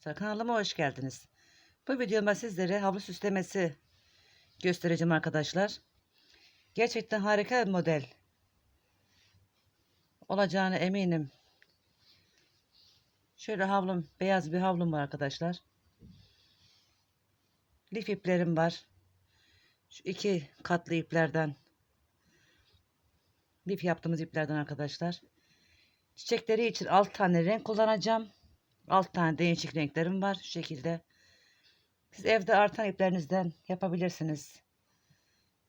arkadaşlar kanalıma hoş geldiniz. Bu videomda sizlere havlu süslemesi göstereceğim arkadaşlar. Gerçekten harika bir model olacağını eminim. Şöyle havlum beyaz bir havlum var arkadaşlar. Lif iplerim var. Şu iki katlı iplerden lif yaptığımız iplerden arkadaşlar. Çiçekleri için 6 tane renk kullanacağım. 6 tane değişik renklerim var. Şu şekilde. Siz evde artan iplerinizden yapabilirsiniz.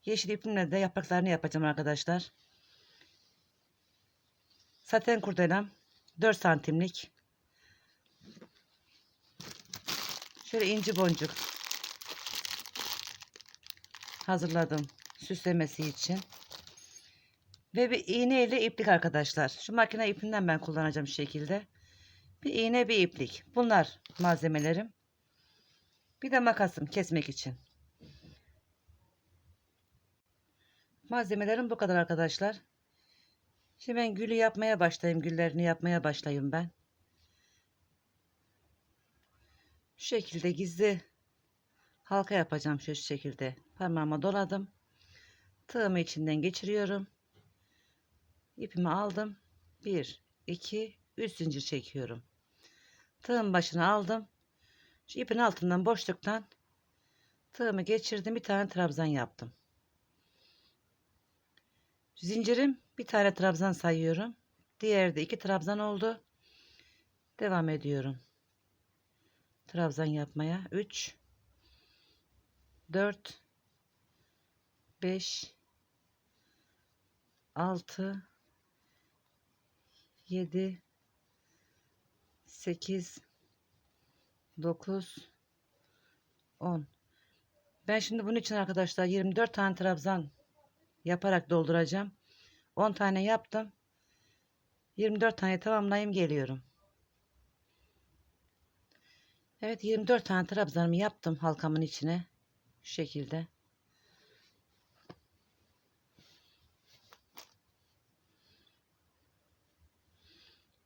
Yeşil ipimle de yapraklarını yapacağım arkadaşlar. Saten kurdelem 4 santimlik. Şöyle inci boncuk hazırladım süslemesi için. Ve bir iğne ile iplik arkadaşlar. Şu makine ipinden ben kullanacağım şu şekilde. Bir iğne bir iplik. Bunlar malzemelerim. Bir de makasım kesmek için. Malzemelerim bu kadar arkadaşlar. Şimdi ben gülü yapmaya başlayayım. Güllerini yapmaya başlayayım ben. Şu şekilde gizli halka yapacağım şu şekilde. Parmağıma doladım. Tığımı içinden geçiriyorum. İpimi aldım. 1, 2, 3 zincir çekiyorum. Tığın başına aldım. Şu ipin altından boşluktan tığımı geçirdim. Bir tane trabzan yaptım. Zincirim bir tane trabzan sayıyorum. Diğeri de iki trabzan oldu. Devam ediyorum. Trabzan yapmaya. 3 4 5 6 7 8 9 10 Ben şimdi bunun için arkadaşlar 24 tane trabzan yaparak dolduracağım. 10 tane yaptım. 24 tane tamamlayayım geliyorum. Evet 24 tane trabzanımı yaptım halkamın içine. Şu şekilde.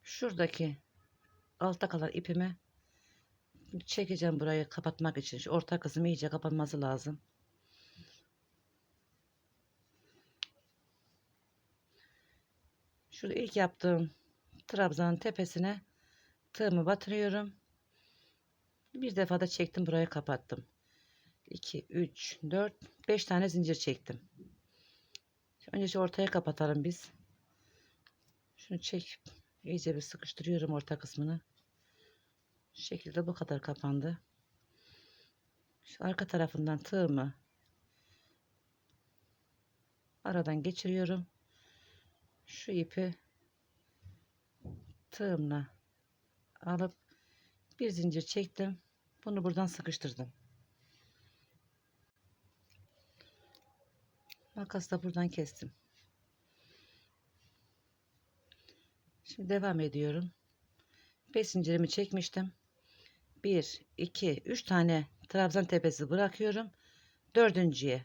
Şuradaki altta kalan ipimi çekeceğim burayı kapatmak için. Şu orta kısmı iyice kapanması lazım. Şurada ilk yaptığım trabzanın tepesine tığımı batırıyorum. Bir defa da çektim burayı kapattım. 2, 3, 4, 5 tane zincir çektim. Önce şu ortaya kapatalım biz. Şunu çek. İyice bir sıkıştırıyorum orta kısmını. Şu şekilde bu kadar kapandı. Şu arka tarafından tığımı aradan geçiriyorum. Şu ipi tığımla alıp bir zincir çektim. Bunu buradan sıkıştırdım. Makasla buradan kestim. Şimdi devam ediyorum. 5 zincirimi çekmiştim. 1, 2, 3 tane trabzan tepesi bırakıyorum. Dördüncüye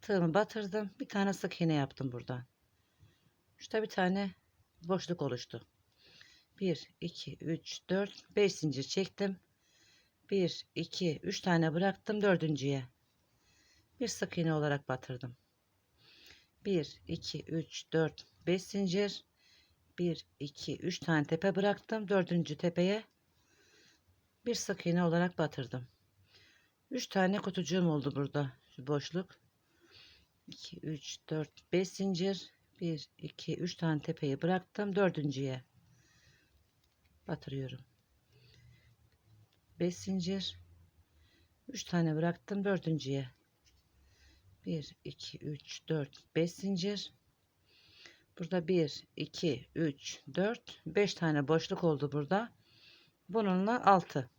tığımı batırdım. Bir tane sık iğne yaptım buradan. Şurada bir tane boşluk oluştu. 1, 2, 3, 4, 5 zincir çektim. 1, 2, 3 tane bıraktım dördüncüye. Bir sık iğne olarak batırdım. 1, 2, 3, 4, 5 zincir. 1, 2, 3 tane tepe bıraktım. Dördüncü tepeye bir sık iğne olarak batırdım. 3 tane kutucuğum oldu burada. Şu boşluk. 2, 3, 4, 5 zincir. 1, 2, 3 tane tepeyi bıraktım. Dördüncüye batırıyorum. 5 zincir. 3 tane bıraktım. Dördüncüye 1, 2, 3, 4, 5 zincir. Burada 1, 2, 3, 4, 5 tane boşluk oldu burada. Bununla 6.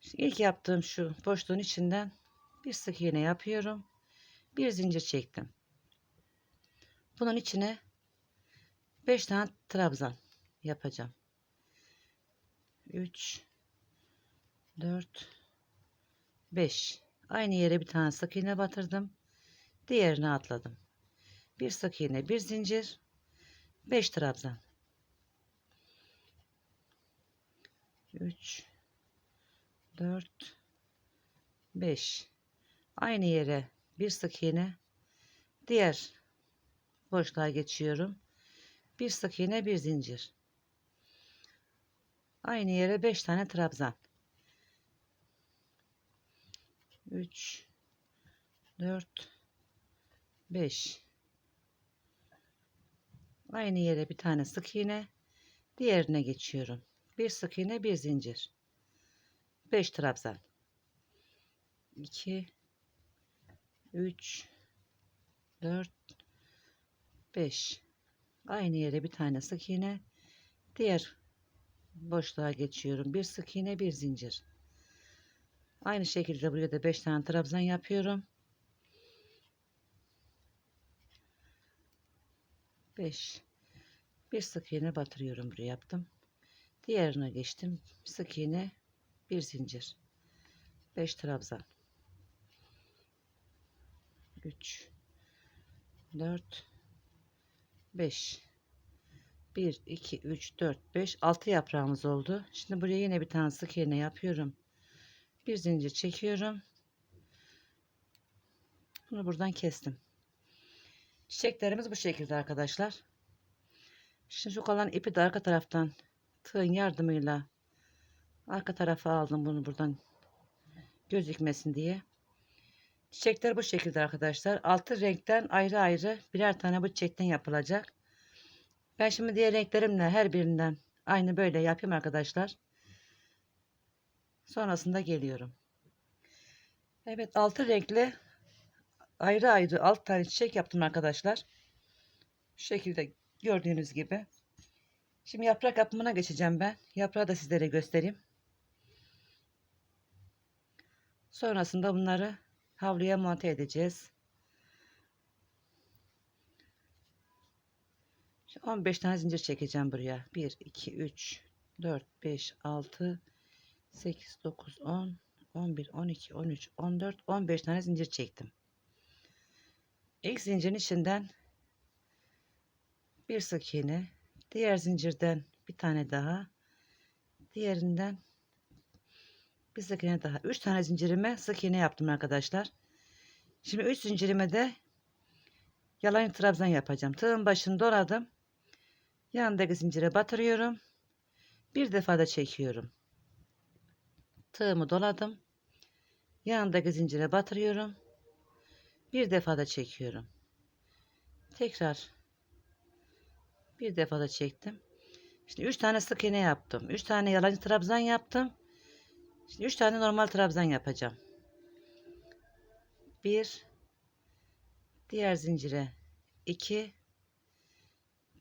Şimdi ilk yaptığım şu boşluğun içinden bir sık iğne yapıyorum. Bir zincir çektim. Bunun içine 5 tane trabzan yapacağım. 3 4 5 Aynı yere bir tane sık iğne batırdım. Diğerini atladım. Bir sık iğne, bir zincir, 5 trabzan. 3 4 5 aynı yere bir sık iğne. Diğer boşluğa geçiyorum. Bir sık iğne bir zincir. Aynı yere 5 tane trabzan. 3 4 5 aynı yere bir tane sık iğne diğerine geçiyorum. Bir sık iğne bir zincir. 5 trabzan. 2 3 4 5 aynı yere bir tane sık iğne diğer boşluğa geçiyorum. Bir sık iğne bir zincir. Aynı şekilde buraya da 5 tane trabzan yapıyorum 5 bir sık iğne batırıyorum buraya yaptım. Diğerine geçtim. Sık iğne bir zincir. 5 trabzan. 3 4 5 1 2 3 4 5 6 yaprağımız oldu. Şimdi buraya yine bir tane sık iğne yapıyorum. Bir zincir çekiyorum. Bunu buradan kestim çiçeklerimiz bu şekilde arkadaşlar. Şimdi şu kalan ipi de arka taraftan tığın yardımıyla arka tarafa aldım bunu buradan gözükmesin diye. Çiçekler bu şekilde arkadaşlar. Altı renkten ayrı ayrı birer tane bu çiçekten yapılacak. Ben şimdi diğer renklerimle her birinden aynı böyle yapayım arkadaşlar. Sonrasında geliyorum. Evet altı renkli ayrı ayrı alt tane çiçek yaptım arkadaşlar şu şekilde gördüğünüz gibi Şimdi yaprak yapımına geçeceğim ben. Yaprağı da sizlere göstereyim. Sonrasında bunları havluya monte edeceğiz. 15 tane zincir çekeceğim buraya. 1, 2, 3, 4, 5, 6, 8, 9, 10, 11, 12, 13, 14, 15 tane zincir çektim. İlk zincirin içinden bir sık iğne Diğer zincirden bir tane daha. Diğerinden bir sık iğne daha. 3 tane zincirime sık iğne yaptım arkadaşlar. Şimdi 3 zincirime de yalan trabzan yapacağım. Tığın başını doladım. Yanındaki zincire batırıyorum. Bir defa da çekiyorum. Tığımı doladım. Yanındaki zincire batırıyorum. Bir defa da çekiyorum. Tekrar bir defa da çektim. Şimdi 3 tane sık iğne yaptım. 3 tane yalancı trabzan yaptım. Şimdi 3 tane normal trabzan yapacağım. 1 diğer zincire 2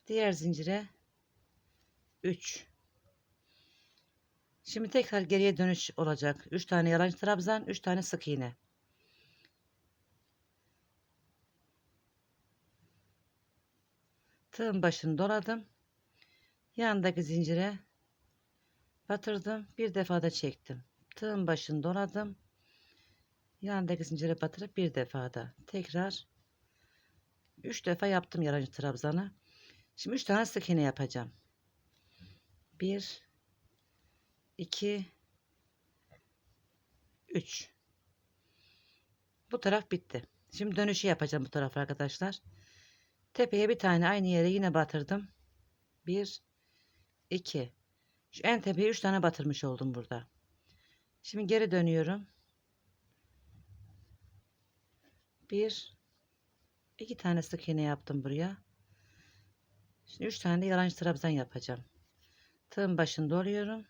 diğer zincire 3 Şimdi tekrar geriye dönüş olacak. 3 tane yalancı trabzan, 3 tane sık iğne. Tığın başını doladım. Yanındaki zincire batırdım. Bir defa da çektim. Tığın başını doladım. Yanındaki zincire batırıp bir defa da tekrar 3 defa yaptım yalancı trabzanı. Şimdi 3 tane sık iğne yapacağım. 1 2 3 bu taraf bitti. Şimdi dönüşü yapacağım bu taraf arkadaşlar Tepeye bir tane aynı yere yine batırdım. 1 2 Şu en tepeye 3 tane batırmış oldum burada. Şimdi geri dönüyorum. 1 2 tane sık iğne yaptım buraya. Şimdi 3 tane de yalancı trabzan yapacağım. Tığın başını doluyorum.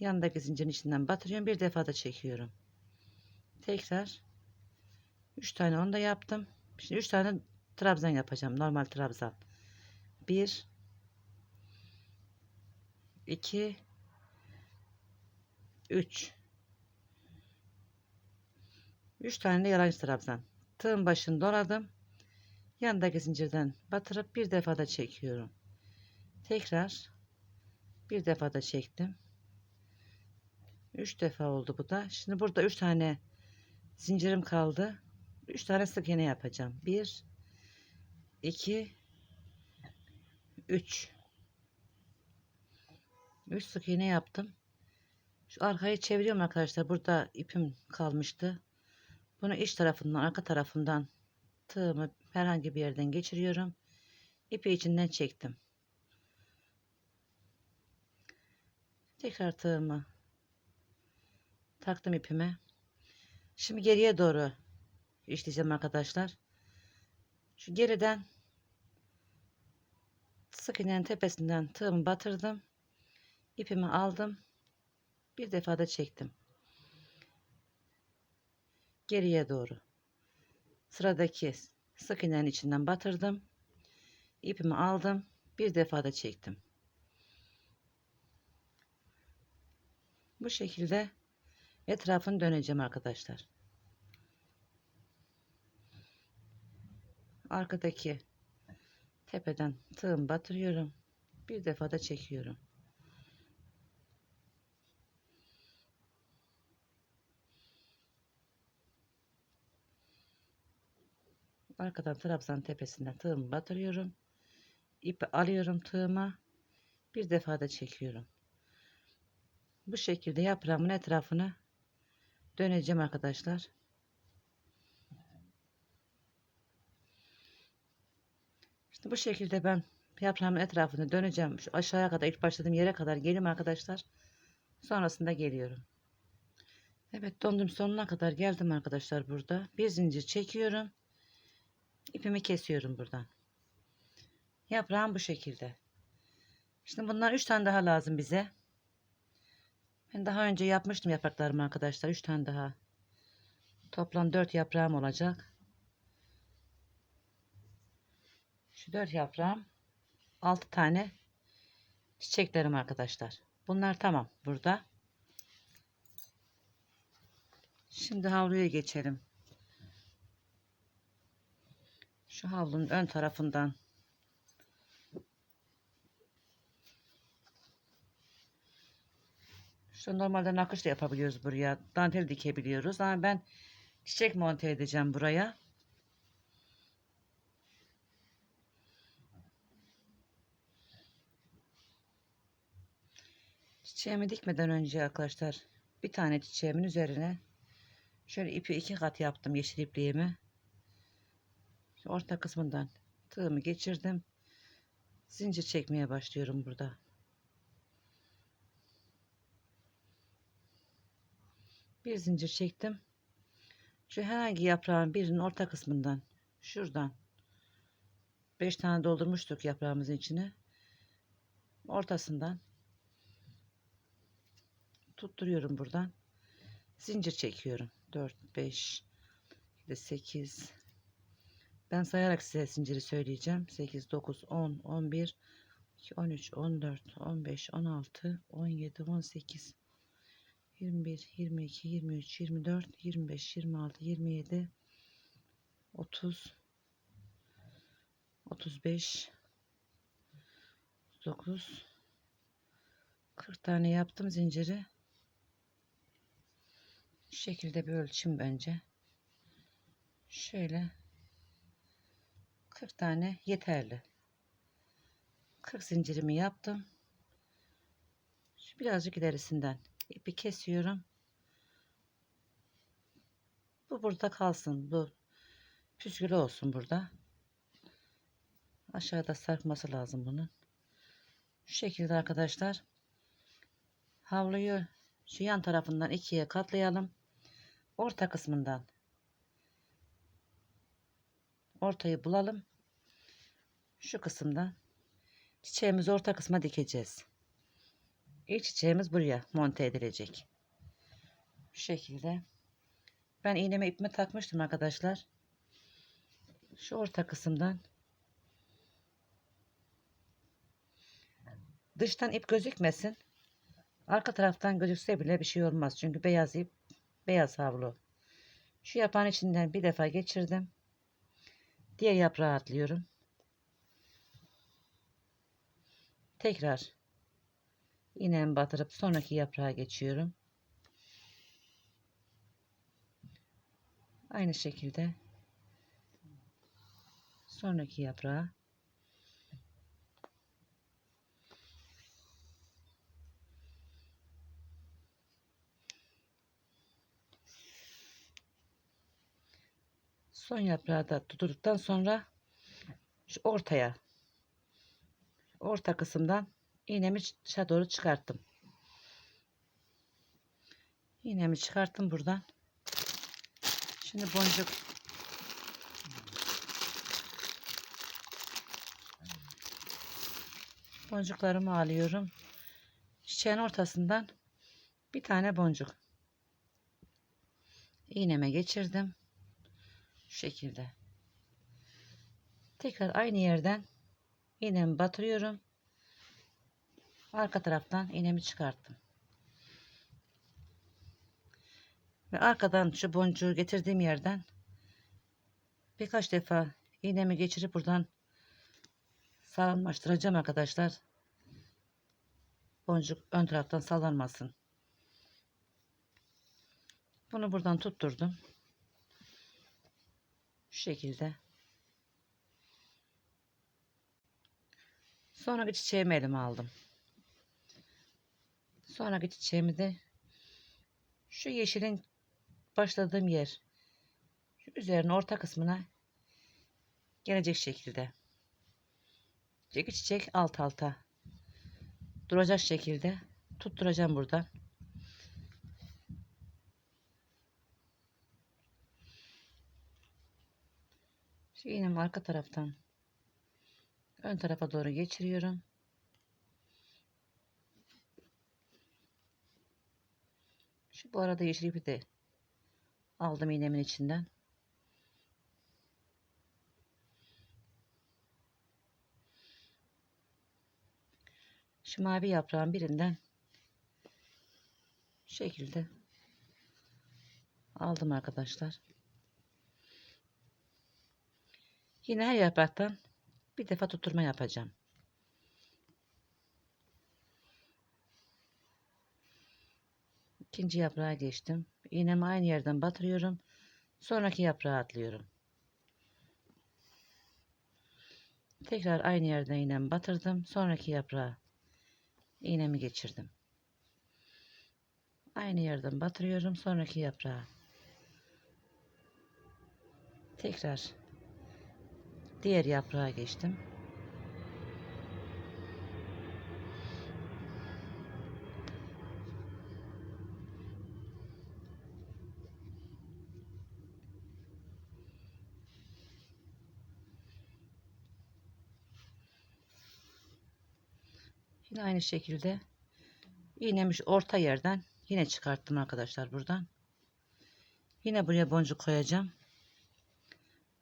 Yanındaki zincirin içinden batırıyorum. Bir defa da çekiyorum. Tekrar 3 tane onu da yaptım. Şimdi 3 tane trabzan yapacağım. Normal trabzan. 1 2 3 3 tane de yalancı trabzan. Tığın başını doladım. Yanındaki zincirden batırıp bir defa da çekiyorum. Tekrar bir defa da çektim. 3 defa oldu bu da. Şimdi burada 3 tane zincirim kaldı. 3 tane sık iğne yapacağım. 1 2 3 3 sık iğne yaptım. Şu arkayı çeviriyorum arkadaşlar. Burada ipim kalmıştı. Bunu iç tarafından, arka tarafından tığımı herhangi bir yerden geçiriyorum. İpi içinden çektim. Tekrar tığımı taktım ipime. Şimdi geriye doğru işleyeceğim arkadaşlar. Şu geriden sık iğnenin tepesinden tığımı batırdım. İpimi aldım. Bir defa da çektim. Geriye doğru. Sıradaki sık iğnenin içinden batırdım. İpimi aldım. Bir defa da çektim. Bu şekilde etrafını döneceğim arkadaşlar. Arkadaki tepeden tığım batırıyorum. Bir defa da çekiyorum. Arkadan trabzan tepesinden tığımı batırıyorum. İpi alıyorum tığıma. Bir defa da çekiyorum. Bu şekilde yaprağımın etrafını döneceğim arkadaşlar. İşte bu şekilde ben yaprağımın etrafını döneceğim. Şu aşağıya kadar ilk başladığım yere kadar gelim arkadaşlar. Sonrasında geliyorum. Evet döndüm sonuna kadar geldim arkadaşlar burada. Bir zincir çekiyorum. İpimi kesiyorum buradan. Yaprağım bu şekilde. Şimdi bundan 3 tane daha lazım bize. Ben daha önce yapmıştım yapraklarımı arkadaşlar. 3 tane daha. Toplam 4 yaprağım olacak. Şu 4 yaprağım 6 tane çiçeklerim arkadaşlar. Bunlar tamam burada. Şimdi havluya geçelim. Şu havlunun ön tarafından Şu normalde nakış da yapabiliyoruz buraya. Dantel dikebiliyoruz. Ama ben çiçek monte edeceğim buraya. Çiçeğimi dikmeden önce arkadaşlar bir tane çiçeğimin üzerine şöyle ipi iki kat yaptım yeşil ipliğimi. Orta kısmından tığımı geçirdim. Zincir çekmeye başlıyorum burada. Bir zincir çektim. Şu herhangi yaprağın birinin orta kısmından şuradan 5 tane doldurmuştuk yaprağımızın içine. Ortasından tutturuyorum buradan. Zincir çekiyorum. 4 5 8 ben sayarak size zinciri söyleyeceğim. 8 9 10 11 13 14 15 16 17 18 21 22 23 24 25 26 27 30 35 39 40 tane yaptım zinciri şu şekilde bir ölçüm bence. Şöyle 40 tane yeterli. 40 zincirimi yaptım. Şu birazcık ilerisinden ipi kesiyorum. Bu burada kalsın. Bu püskülü olsun burada. Aşağıda sarkması lazım bunun. Şu şekilde arkadaşlar havluyu şu yan tarafından ikiye katlayalım. Orta kısmından ortayı bulalım. Şu kısımdan çiçeğimizi orta kısma dikeceğiz. İlk çiçeğimiz buraya monte edilecek. Şu şekilde. Ben iğneme ipimi takmıştım arkadaşlar. Şu orta kısımdan dıştan ip gözükmesin arka taraftan gözükse bile bir şey olmaz. Çünkü beyaz ip beyaz havlu. Şu yapan içinden bir defa geçirdim. Diğer yaprağı atlıyorum. Tekrar iğnemi batırıp sonraki yaprağa geçiyorum. Aynı şekilde sonraki yaprağa Son yaprağı da tuturduktan sonra şu ortaya orta kısımdan iğnemi dışa doğru çıkarttım. İğnemi çıkarttım buradan. Şimdi boncuk boncuklarımı alıyorum. Çiçeğin ortasından bir tane boncuk. İğneme geçirdim. Şekilde. Tekrar aynı yerden iğnemi batırıyorum. Arka taraftan iğnemi çıkarttım. Ve arkadan şu boncuğu getirdiğim yerden birkaç defa iğnemi geçirip buradan sağlamlaştıracağım arkadaşlar. Boncuk ön taraftan sallanmasın. Bunu buradan tutturdum. Şu şekilde. Sonraki çiçeğimi elime aldım. Sonraki çiçeğimi de şu yeşilin başladığım yer şu üzerine orta kısmına gelecek şekilde çeki çiçek alt alta duracak şekilde tutturacağım buradan. Şu iğnemi arka taraftan ön tarafa doğru geçiriyorum. Şu bu arada yeşil ipi de aldım iğnemin içinden. Şu mavi yaprağın birinden şekilde aldım arkadaşlar. Yine her yapraktan bir defa tutturma yapacağım. İkinci yaprağa geçtim. İğnemi aynı yerden batırıyorum. Sonraki yaprağa atlıyorum. Tekrar aynı yerden iğnemi batırdım. Sonraki yaprağa iğnemi geçirdim. Aynı yerden batırıyorum. Sonraki yaprağa. Tekrar diğer yaprağa geçtim. Yine aynı şekilde iğnemiş orta yerden yine çıkarttım arkadaşlar buradan. Yine buraya boncuk koyacağım.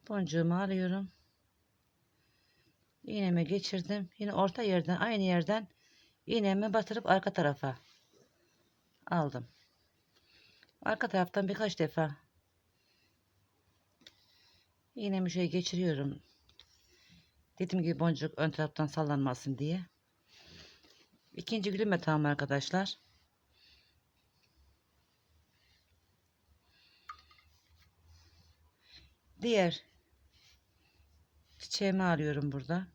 Boncuğumu alıyorum. İğneme geçirdim. Yine orta yerden aynı yerden iğnemi batırıp arka tarafa aldım. Arka taraftan birkaç defa iğnemi şöyle geçiriyorum. Dediğim gibi boncuk ön taraftan sallanmasın diye. İkinci gülüm yatağım arkadaşlar. Diğer çiçeğimi arıyorum burada.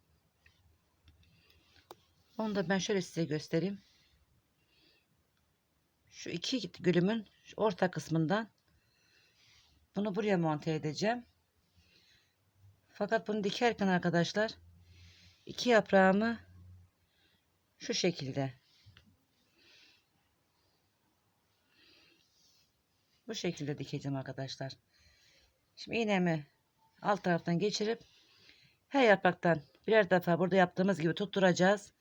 Onu da ben şöyle size göstereyim. Şu iki gülümün orta kısmından bunu buraya monte edeceğim. Fakat bunu dikerken arkadaşlar iki yaprağımı şu şekilde bu şekilde dikeceğim arkadaşlar. Şimdi iğnemi alt taraftan geçirip her yapraktan birer defa burada yaptığımız gibi tutturacağız.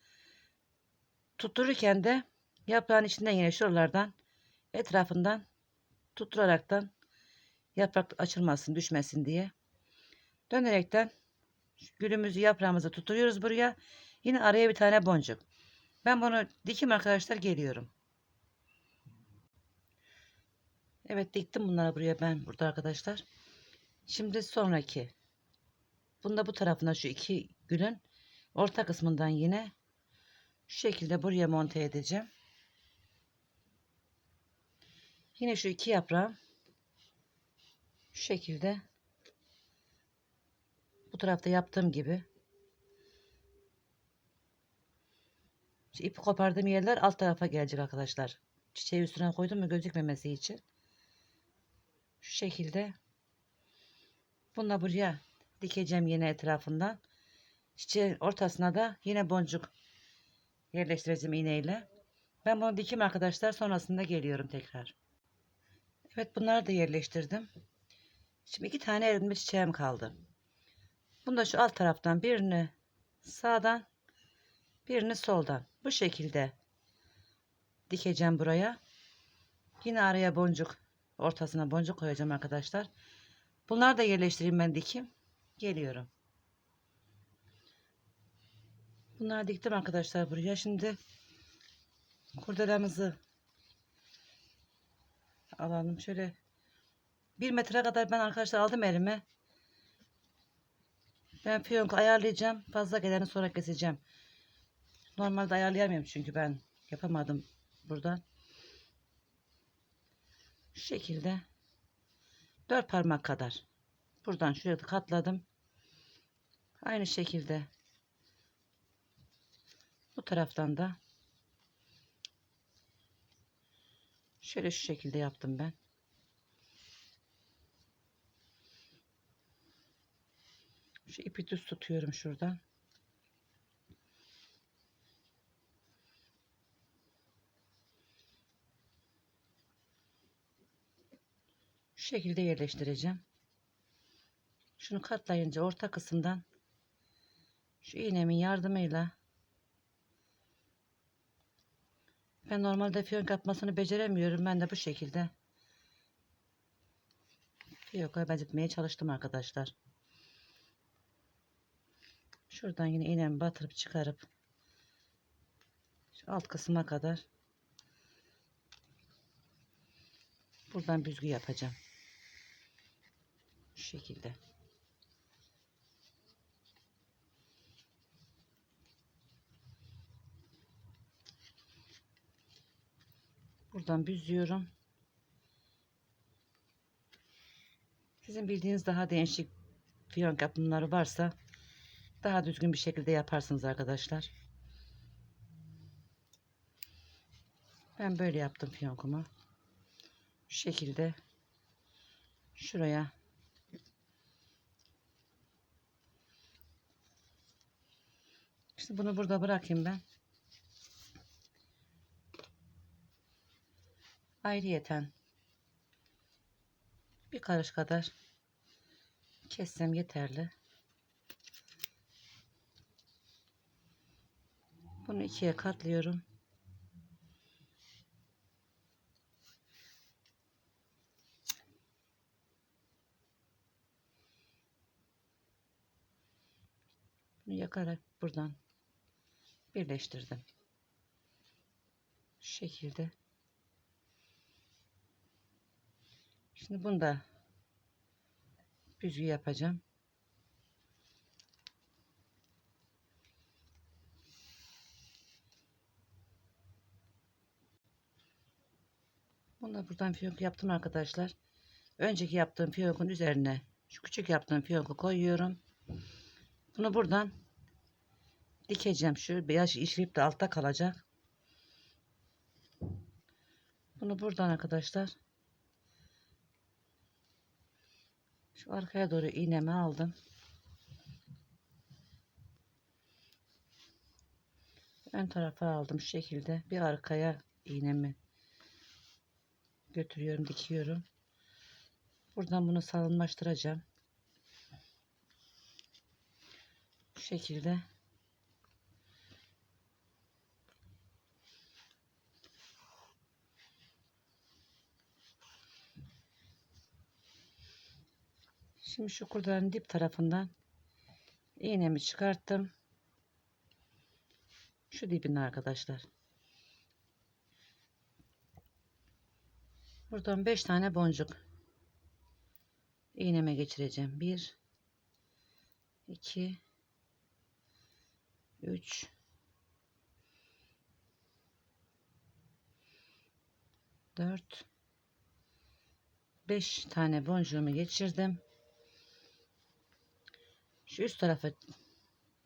Tuttururken de yaprağın içinden yine şuralardan etrafından tutturaraktan yaprak açılmasın düşmesin diye dönerekten gülümüzü yaprağımızı tutturuyoruz buraya. Yine araya bir tane boncuk. Ben bunu dikim arkadaşlar geliyorum. Evet diktim bunları buraya ben burada arkadaşlar. Şimdi sonraki. Bunda bu tarafına şu iki gülün orta kısmından yine şu şekilde buraya monte edeceğim. Yine şu iki yaprağı şu şekilde bu tarafta yaptığım gibi Şu ipi kopardığım yerler alt tarafa gelecek arkadaşlar. Çiçeği üstüne koydum mu gözükmemesi için. Şu şekilde Bunu da buraya dikeceğim yine etrafından. Çiçeğin ortasına da yine boncuk yerleştireceğim iğneyle. Ben bunu dikim arkadaşlar. Sonrasında geliyorum tekrar. Evet bunları da yerleştirdim. Şimdi iki tane elimde çiçeğim kaldı. Bunu da şu alt taraftan birini sağdan birini soldan bu şekilde dikeceğim buraya. Yine araya boncuk ortasına boncuk koyacağım arkadaşlar. Bunları da yerleştireyim ben dikim. Geliyorum. Bunları diktim arkadaşlar buraya. Şimdi kurdelamızı alalım. Şöyle bir metre kadar ben arkadaşlar aldım elime. Ben fiyonku ayarlayacağım. Fazla geleni sonra keseceğim. Normalde ayarlayamıyorum çünkü ben yapamadım buradan. Şu şekilde dört parmak kadar. Buradan şuraya katladım. Aynı şekilde bu taraftan da şöyle şu şekilde yaptım ben. Şu ipi düz tutuyorum şuradan. Şu şekilde yerleştireceğim. Şunu katlayınca orta kısımdan şu iğnemin yardımıyla ben normalde fiyonk yapmasını beceremiyorum. Ben de bu şekilde fiyonka benzetmeye çalıştım arkadaşlar. Şuradan yine iğnemi batırıp çıkarıp şu alt kısma kadar buradan büzgü yapacağım. Şu şekilde. Buradan büzüyorum. Sizin bildiğiniz daha değişik fiyonk yapımları varsa daha düzgün bir şekilde yaparsınız arkadaşlar. Ben böyle yaptım fiyonkumu. Şu şekilde şuraya İşte bunu burada bırakayım ben. Ayrıyeten bir karış kadar kessem yeterli. Bunu ikiye katlıyorum. Bunu yakarak buradan birleştirdim. Şu şekilde. Şimdi bunu da büzgü yapacağım. Bunu da buradan fiyonk yaptım arkadaşlar. Önceki yaptığım fiyonkun üzerine şu küçük yaptığım fiyonku koyuyorum. Bunu buradan dikeceğim. Şu beyaz işleyip de altta kalacak. Bunu buradan arkadaşlar şu arkaya doğru iğnemi aldım. Ön tarafa aldım şu şekilde bir arkaya iğnemi götürüyorum dikiyorum. Buradan bunu salınlaştıracağım. Bu şekilde Şimdi şu kurdanın dip tarafından iğnemi çıkarttım. Şu dibine arkadaşlar. Buradan 5 tane boncuk iğneme geçireceğim. 1 2 3 4 5 tane boncuğumu geçirdim. Şu üst tarafı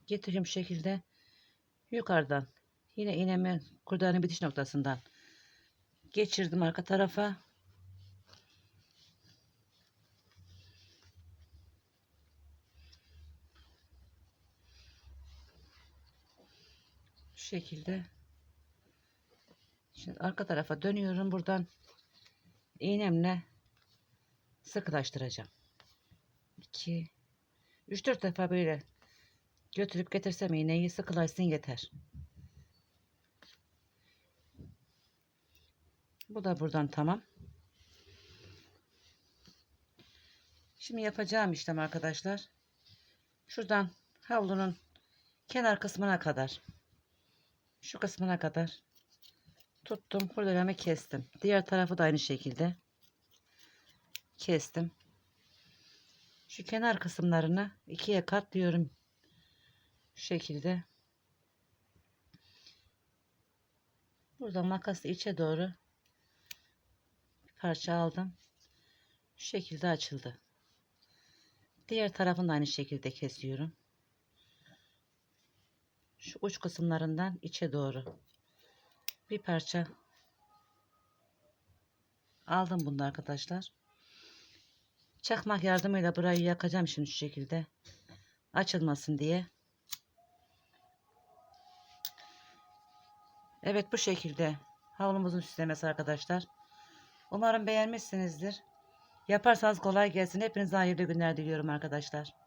getireyim şekilde. Yukarıdan yine iğnemi kurdanın bitiş noktasından geçirdim arka tarafa. Şu şekilde. Şimdi arka tarafa dönüyorum. Buradan iğnemle sıkılaştıracağım. 2 3 4 defa böyle götürüp getirsem iğneyi sıkılaşsın yeter. Bu da buradan tamam. Şimdi yapacağım işlem arkadaşlar. Şuradan havlunun kenar kısmına kadar şu kısmına kadar tuttum. Kurdelemi kestim. Diğer tarafı da aynı şekilde kestim. Şu kenar kısımlarını ikiye katlıyorum. Şu şekilde. Burada makasla içe doğru bir parça aldım. Şu şekilde açıldı. Diğer tarafını aynı şekilde kesiyorum. Şu uç kısımlarından içe doğru bir parça aldım bunu arkadaşlar. Çakmak yardımıyla burayı yakacağım şimdi şu şekilde. Açılmasın diye. Evet bu şekilde havlumuzun süslemesi arkadaşlar. Umarım beğenmişsinizdir. Yaparsanız kolay gelsin. Hepinize hayırlı günler diliyorum arkadaşlar.